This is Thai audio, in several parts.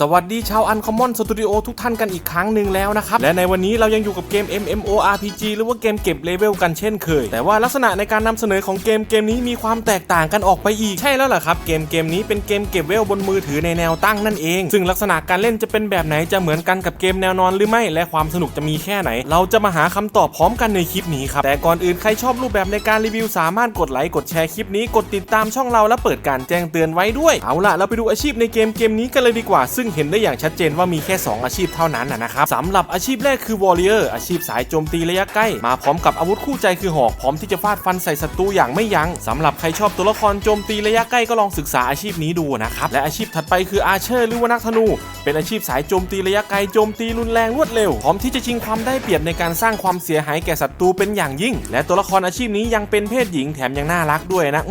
สวัสดีชาวอันคอมมอนสตูดิโอทุกท่านกันอีกครั้งหนึ่งแล้วนะครับ และในวันนี้เรายังอยู่กับเกม MMORPG หรือว่าเกมเก็บเลเวลกันเช่นเคย แต่ว่าลักษณะในการนำเสนอของเกมเกมนี้มีความแตกต่างกันออกไปอีก ใช่แล้วล่ะครับ เกมเกมนี้เป็นเกมเก็บเวลบนมือถือในแนวตั้งนั่นเอง ซึ่งลักษณะการเล่นจะเป็นแบบไหนจะเหมือนกันกับเกมแนวนอนหรือไม่ และความสนุกจะมีแค่ไหน เราจะมาหาคำตอบพร้อมกันในคลิปนี้ครับแต่ก่อนอื่นใครชอบรูปแบบในการรีวิวสามารถกดไลค์กดแชร์คลิปนี้กดติดตามช่องเราและเปิดการแจ้งเตือนไว้ด้วยเอาล่ะเราไปดูอาชีพในเกมเกมนี้กันเลยดีกว่า ซึ่งเห็นได้อย่างชัดเจนว่ามีแค่ 2 อาชีพเท่านั้นนะครับสำหรับอาชีพแรกคือ Warrior อาชีพสายโจมตีระยะใกล้ มาพร้อมกับอาวุธคู่ใจคือหอกพร้อมที่จะฟาดฟันใส่ศัตรูอย่างไม่ยัง้งสำหรับใครชอบตัวละครโจมตีระยะใกล้ก็ลองศึกษาอาชีพนี้ดูนะครับและอาชีพถัดไปคือ Archer หรือว่านักธนู เป็นอาชีพสายโจมตีระยะไกลโจมตีรุนแรงรวดเร็วพร้อมที่จะชิงความได้เปรียบในการสร้างความเสียหายแก่ศัตรูเป็นอย่างยิ่ง และตัวละครอาชีพนี้ยังเป็นเพศหญิงแถมยังน่ารักด้วยนะ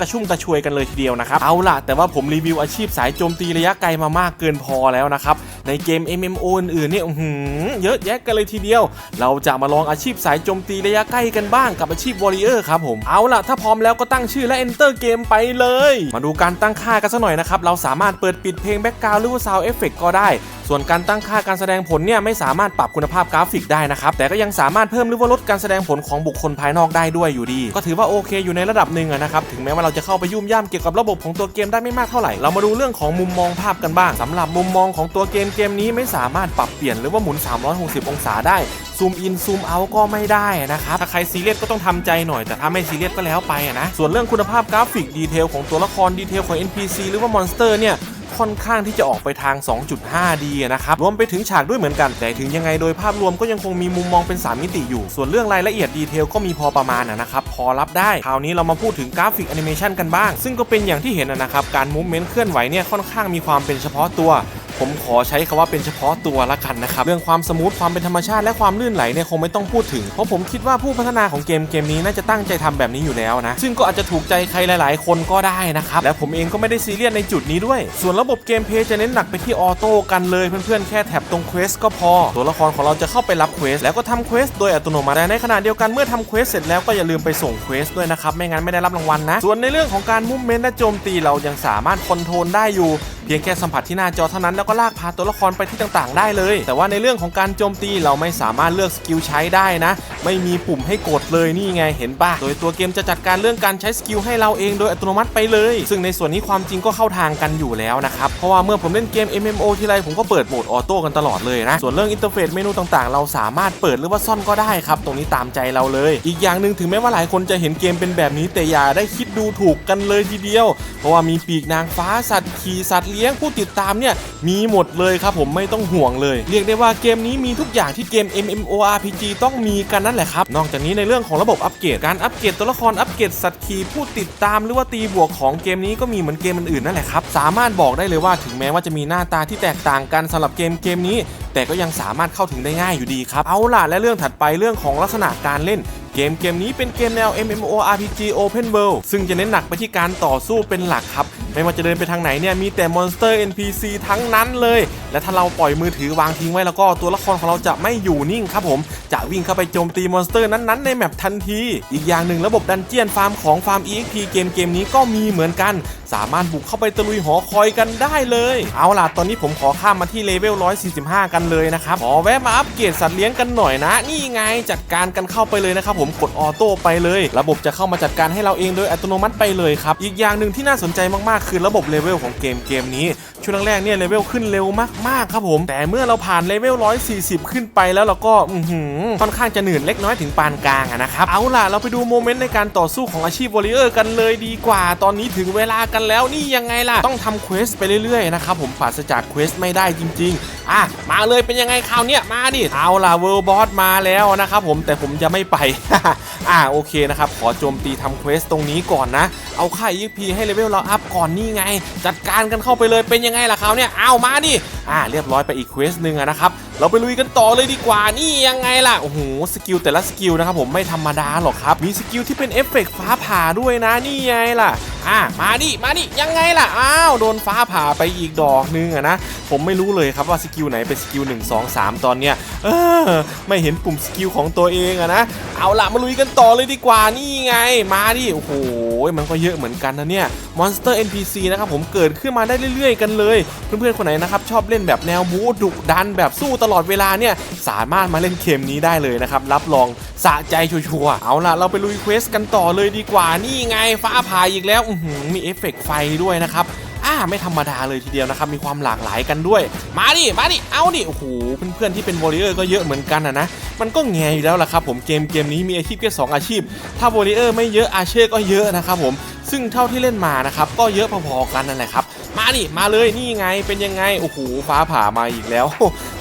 กระชุ่มกระชวยกันเลยทีเดียวนะครับเอาล่ะแต่ว่าผมรีวิวอาชีพสายโจมตีระยะไกลมามากเกินพอแล้วนะครับ ในเกม MMO อื่นๆเนี่ยหือเยอะแยะกันเลยทีเดียว เราจะมาลองอาชีพสายโจมตีระยะใกล้กันบ้างกับอาชีพ Warrior ครับผมเอาล่ะ ถ้าพร้อมแล้วก็ตั้งชื่อและ Enter เกมไปเลย มาดูการตั้งค่ากันสักหน่อยนะครับ เราสามารถเปิดปิดเพลงแบ็กกราวด์หรือว่า Sound Effect ก็ได้ ส่วนการตั้งค่าการแสดงผลเนี่ยไม่สามารถปรับคุณภาพกราฟิกได้นะครับ แต่ก็ยังสามารถเพิ่มหรือว่าลดการแสดงผลของบุคคลภายนอกได้ด้วยอยู่ดี ก็ถือว่าโอเคอยู่ในระดับหนึ่งนะครับถึงแม้ว่าเราจะเข้าไปยุ่มย่ามเกี่ยวกับระบบของตัวเกมได้ไม่มากเท่าไหร่เรามาดูเรื่องของมุมมองภาพกันบ้างสำหรับมุมมองของตัวเกมเกมนี้ไม่สามารถปรับเปลี่ยนหรือว่าหมุน 360 องศาได้ ซูมอินซูมเอาก็ไม่ได้นะครับ ถ้าใครซีเรียสก็ต้องทำใจหน่อย แต่ถ้าไม่ซีเรียสก็แล้วไปนะ ส่วนเรื่องคุณภาพกราฟิกดีเทลของตัวละครดีเทลของ NPC หรือว่ามอนสเตอร์เนี่ยค่อนข้างที่จะออกไปทาง 2.5D นะครับ รวมไปถึงฉากด้วยเหมือนกัน แต่ถึงยังไงโดยภาพรวมก็ยังคงมีมุมมองเป็น 3 มิติอยู่ ส่วนเรื่องรายละเอียดดีเทลก็มีพอประมาณนะครับ พอรับได้ คราวนี้เรามาพูดถึงกราฟิกแอนิเมชันกันบ้าง ซึ่งก็เป็นอย่างที่เห็นนะนะครับ การมูฟเมนต์เคลื่อนไหวเนี่ยค่อนข้างมีความเป็นเฉพาะตัว ผมขอใช้คำว่าเป็นเฉพาะตัวละกันนะครับ เรื่องความสมูทความเป็นธรรมชาติและความลื่นไหลเนี่ยคงไม่ต้องพูดถึง เพราะผมคิดว่าผู้พัฒนาของเกมเกมนี้น่าจะตั้งใจทำแบบนี้อยู่แล้วนะ ซึ่งก็อาจจะถูกใจใครหลาย ๆ คนก็ได้นะครับ และผมเองก็ไม่ได้ซีเรียสในจุดนี้ด้วย ส่วนระบบเกมเพย์จะเน้นหนักไปที่ออโต้กันเลยเพื่อนๆแค่แท็บตรงเควสก็พอ ตัวละครของเราจะเข้าไปรับเควสแล้วก็ทำเควสโดยอัตโนมัติในขณะเดียวกันเมื่อทำเควสเสร็จแล้วก็อย่าลืมไปส่งเควสด้วยนะครับไม่งั้นไม่ได้รับรางวัลนะ ส่วนในเรื่องของการมูฟเมนต์และโจมตีเรายังสามารถคอนโทรลได้อยู่ เพียงแค่สัมผัสที่หน้าจอเท่านั้นแล้วก็ลากพาตัวละครไปที่ต่างๆ ได้เลย แต่ว่าในเรื่องของการโจมตีเราไม่สามารถเลือกสกิลใช้ได้นะ ไม่มีปุ่มให้กดเลยนี่ไงเห็นปะโดยตัวเกมจะจัดการเรื่องการใช้สกิลให้เราเองโดยอัตโนมัติไปเลย ซึ่งในส่วนนี้ความจริงก็เข้าทางกันอยู่แล้วนะครับเพราะว่าเมื่อผมเล่นเกม MMO ทีไรผมก็เปิดโหมดออโต้กันตลอดเลยนะส่วนเรื่องอินเทอร์เฟซเมนูต่างๆ เราสามารถเปิดหรือว่าซ่อนก็ได้ครับ ตรงนี้ตามใจเราเลย อีกอย่างหนึ่งถึงแม้ว่าหลายคนจะเห็นเกมเป็นแบบนี้แต่อย่าได้คิดดูถูกกันเลยทีเดียว เพราะว่ามีปีกนางฟ้าสัตว์ขี่สัตว์เลี้ยงผู้ติดตามเนี่ยมีหมดเลยครับผมไม่ต้องห่วงเลย เรียกได้ว่าเกมนี้มีทุกอย่างที่เกม MMORPG ต้องมีกันนั่นแหละครับ นอกจากนี้ในเรื่องของระบบอัปเกรดการอัปเกรดตัวละครอัปเกรดสัตว์ขี่ผู้ติดตามหรือว่าตีบวกของเกมนี้ก็มีเหมือนเกมอื่นๆนั่นแหละครับสามารถบอกได้เลยว่าถึงแม้ว่าจะมีหน้าตาที่แตกต่างกันสำหรับเกมเกมนี้ แต่ก็ยังสามารถเข้าถึงได้ง่ายอยู่ดีครับเอาล่ะและเรื่องถัดไปเรื่องของลักษณะการเล่นเกมเกมนี้เป็นเกมแนว MMORPG Open World ซึ่งจะเน้นหนักไปที่การต่อสู้เป็นหลักครับ ไม่ว่าจะเดินไปทางไหนเนี่ยมีแต่มอนสเตอร์ NPC ทั้งนั้นเลย และถ้าเราปล่อยมือถือวางทิ้งไว้แล้วก็ตัวละครของเราจะไม่อยู่นิ่งครับผม จะวิ่งเข้าไปโจมตีมอนสเตอร์นั้นๆ ในแมปทันที อีกอย่างหนึ่งระบบดันเจียนฟาร์มของฟาร์ม EXP เกมเกมนี้ก็มีเหมือนกัน สามารถบุกเข้าไปตะลุยหอคอยกันได้เลย เอาล่ะตอนนี้ผมขอข้ามมาที่เลเวล 145 กันเลยนะครับขอแวะมาอัปเกรดสัตว์เลี้ยงกันหน่อยนะ นี่ไงจัดการกันเข้าไปเลยนะครับผมกดออโต้ไปเลย ระบบจะเข้ามาจัดการให้เราเองโดยอัตโนมัติไปเลยครับอีกอย่างหนึ่งที่น่าสนใจมากๆคือระบบเลเวลของเกมเกมนี้ ช่วงแรกๆเนี่ยเลเวลขึ้นเร็วมากๆครับผม แต่เมื่อเราผ่านเลเวล 140 ขึ้นไปแล้วเราก็อื้อหือค่อนข้างจะหนืดเล็กน้อยถึงปานกลางะนะครับ เอาล่ะเราไปดูโมเมนต์ในการต่อสู้ของอาชีพวอริเออร์กันเลยดีกว่า ตอนนี้ถึงเวลากันแล้วนี่ยังไงล่ะ ต้องทำเควสไปเรื่อยๆนะครับผมปราศจากเควสไม่ได้จริง ๆอะมาเลยเป็นยังไงคราวเนี้ยมาดิเอาล่ะเวิร์บอสมาแล้วนะครับผมแต่ผมจะไม่ไป อ่าโอเคนะครับขอโจมตีทำเควสตรงนี้ก่อนนะ เอาค่า EXP ให้เลเวลเราอัพก่อนนี่ไง จัดการกันเข้าไปเลยเป็นยังไงล่ะคราเนี้ยเอามาดิอ่าเรียบร้อยไปอีกเควสหนึ่งนะครับเราไปลุยกันต่อเลยดีกว่านี่ยังไงล่ะโอ้โหสกิลแต่ละสกิลนะครับผมไม่ธรรมดาหรอกครับมีสกิลที่เป็นเอฟเฟกต์ฟ้าผ่าด้วยนะนี่ไงล่ะอ่ามาดิมาดิยังไงล่ะอ้าวโดนฟ้าผ่าไปอีกดอกนึงอะนะผมไม่รู้เลยครับว่าสกิลไหนเป็นสกิล1 2 3 ตอนเนี้ยเออไม่เห็นปุ่มสกิลของตัวเองอะนะเอาล่ะมาลุยกันกันต่อเลยดีกว่านี่ไง มาดิโอ้โหมันก็เยอะเหมือนกันนะเนี่ยมอนสเตอร์ NPC นะครับผมเกิดขึ้นมาได้เรื่อยๆ กันเลย เพื่อนๆคนไหนนะครับชอบเล่นแบบแนวบู๊ดุดันแบบสู้ตลอดเวลาเนี่ยสามารถมาเล่นเกมนี้ได้เลยนะครับรับรองสะใจชัวร์เอาล่ะเราไปลุยเควสกันต่อเลยดีกว่านี่ไงฟ้าผ่าอีกแล้วมีเอฟเฟกต์ไฟด้วยนะครับ ไม่ธรรมดาเลยทีเดียวนะครับ มีความหลากหลายกันด้วย มาดิ มาดิ เอาดิ โอ้โห เพื่อนๆที่เป็นวอริเออร์ก็เยอะเหมือนกันนะนะมันก็แงอยู่แล้วล่ะครับผม เกมเกมนี้มีอาชีพแค่2อาชีพ ถ้าวอริเออร์ไม่เยอะอาเชอร์ก็เยอะนะครับผม ซึ่งเท่าที่เล่นมานะครับ ก็เยอะพอๆกันนั่นแหละครับ มาดิ มาเลย นี่ไง เป็นยังไง โอ้โห ฟ้าผ่ามาอีกแล้ว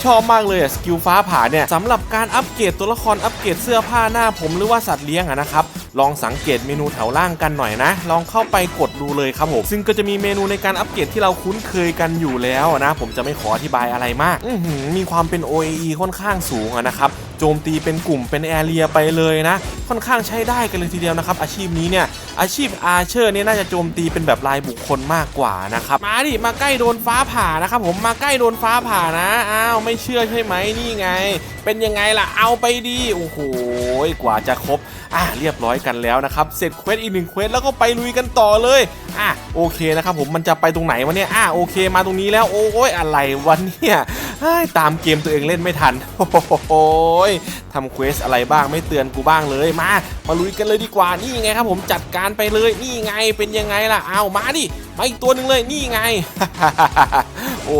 ชอบมากเลยอะสกิลฟ้าผ่าเนี่ยสำหรับการอัปเกรดตัวละคร อัปเกรดเสื้อผ้าหน้าผมหรือว่าสัตว์เลี้ยงอะนะครับ ลองสังเกตเมนูแถวล่างกันหน่อยนะ ลองเข้าไปกดดูเลยครับผม ซึ่งก็จะมีเมนูในการอัปเกรดที่เราคุ้นเคยกันอยู่แล้วนะ ผมจะไม่ขออธิบายอะไรมากมีความเป็น OAE ค่อนข้างสูงนะครับโจมตีเป็นกลุ่มเป็นแอเรียไปเลยนะ ค่อนข้างใช้ได้กันเลยทีเดียวนะครับ อาชีพนี้เนี่ย อาชีพอาเชอร์เนี่ยน่าจะโจมตีเป็นแบบรายบุคคลมากกว่านะครับ มาดิมาใกล้โดนฟ้าผ่านะครับผมมาใกล้โดนฟ้าผ่านะอ้าวไม่เชื่อใช่ไหมนี่ไง เป็นยังไงล่ะเอาไปดีโอ้โหกว่าจะครบอะเรียบร้อยกันแล้วนะครับเสร็จเควสอีกหนึ่งเควสแล้วก็ไปลุยกันต่อเลยอะโอเคนะครับผมมันจะไปตรงไหนวะเนี่ยอะโอเคมาตรงนี้แล้วโอ้ยอะไรวะเนี่ยตามเกมตัวเองเล่นไม่ทันโอ้โหยทำเควสอะไรบ้างไม่เตือนกูบ้างเลยมา มาลุยกันเลยดีกว่านี่ไงครับ ผมจัดการไปเลยนี่ไงเป็นยังไงล่ะเอามาดิมาอีกตัวหนึ่งเลยนี่ไงโอ้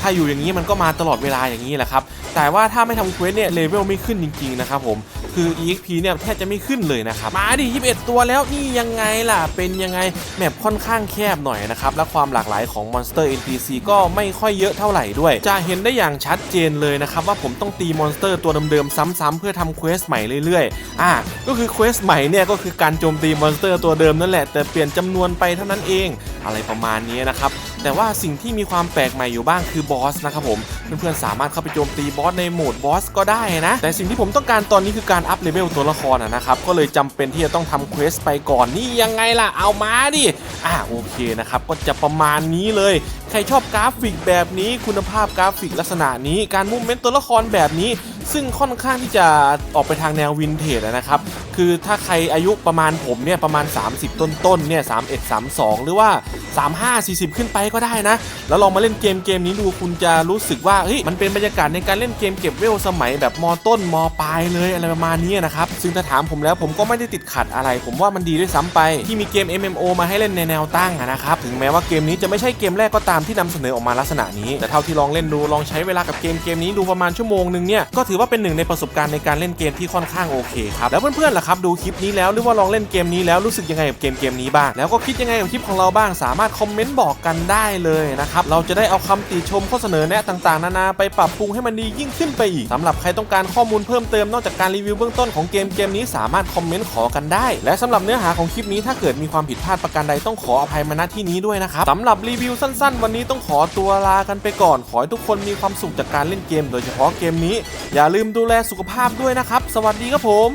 ถ้าอยู่อย่างนี้มันก็มาตลอดเวลาอย่างนี้แหละครับ แต่ว่าถ้าไม่ทำเควสเนี่ยเลเวลไม่ขึ้นจริงๆนะครับผม คือ EXP เนี่ยแทบจะไม่ขึ้นเลยนะครับ มาดิ 21 ตัวแล้วนี่ยังไงล่ะ เป็นยังไง แมปค่อนข้างแคบหน่อยนะครับ และความหลากหลายของมอนสเตอร์ NPC ก็ไม่ค่อยเยอะเท่าไหร่ด้วย จะเห็นได้อย่างชัดเจนเลยนะครับ ว่าผมต้องตีมอนสเตอร์ตัวเดิมๆซ้ำๆเพื่อทำเควสใหม่เรื่อยๆ อะก็คือเควสใหม่เนี่ยก็คือการโจมตีมอนสเตอร์ตัวเดิมนั่นแหละแต่เปลี่ยนจำนวนไปเท่านั้นเอง อะไรประมาณนี้นะครับ แต่ว่าสิ่งที่มีความแปลกใหม่อยู่บ้างคือบอสนะครับผมเพื่อนๆสามารถเข้าไปโจมตีบอสในโหมดบอสก็ได้นะแต่สิ่งที่ผมต้องการตอนนี้คือการอัพเลเวลตัวละครนะครับก็เลยจำเป็นที่จะต้องทำเควสไปก่อนนี่ยังไงล่ะเอามาดิอ่าโอเคนะครับก็จะประมาณนี้เลย ใครชอบกราฟิกแบบนี้คุณภาพกราฟิกลักษณะนี้การมูฟเมนต์ตัวละครแบบนี้ ซึ่งค่อนข้างที่จะออกไปทางแนววินเทจนะครับ คือถ้าใครอายุประมาณผมเนี่ยประมาณ 30 ต้นๆเนี่ย31 32หรือว่า 35 40 ขึ้นไปก็ได้นะ แล้วลองมาเล่นเกมเกมนี้ดูคุณจะรู้สึกว่าเฮ้ยมันเป็นบรรยากาศในการเล่นเกมเก็บเวลสมัยแบบมต้นมปลายเลยอะไรประมาณนี้นะครับ ซึ่งถ้าถามผมแล้วผมก็ไม่ได้ติดขัดอะไร ผมว่ามันดีด้วยซ้ำไป ที่มีเกม MMO มาให้เล่นในแนวตั้งนะครับถึงแม้ว่าเกมนี้จะไม่ใช่เกมแรกก็ตามที่นำเสนอออกมาลักษณะนี้ แต่เท่าที่ลองเล่นดูลองใช้เวลากับเกมเกมนี้ดูประมาณชั่วโมงหนึ่งเนี่ยก็ถืือว่าเป็นหนึ่งในประสบการณ์ในการเล่นเกมที่ค่อนข้างโอเคครับแล้วเพื่อนๆล่ะครับดูคลิปนี้แล้วหรือว่าลองเล่นเกมนี้แล้วรู้สึกยังไงกับเกมเกมนี้บ้าง แล้วก็คิดยังไงกับคลิปของเราบ้าง สามารถคอมเมนต์บอกกันได้เลยนะครับเราจะได้เอาคำติชมข้อเสนอแนะต่างๆ นานาไปปรับปรุงให้มันดียิ่งขึ้นไปอีกสำหรับใครต้องการข้อมูลเพิ่มเติมนอกจากการรีวิวเบื้องต้นของเกมเกมนี้สามารถคอมเมนต์ขอกันได้ และสำหรับเนื้อหาของคลิปนี้ถ้าเกิดมีความผิดพลาดประการใดต้องขออภัยมาณที่นี้ด้วยนะครับสำหรับรีวิวสั้น ๆ วันนี้ต้องขอตัวลากันไปก่อน ขอให้ทุกคนมีความสุขจากการเล่นเกม โดยเฉพาะเกมนี้อย่าลืมดูแลสุขภาพด้วยนะครับ สวัสดีครับผม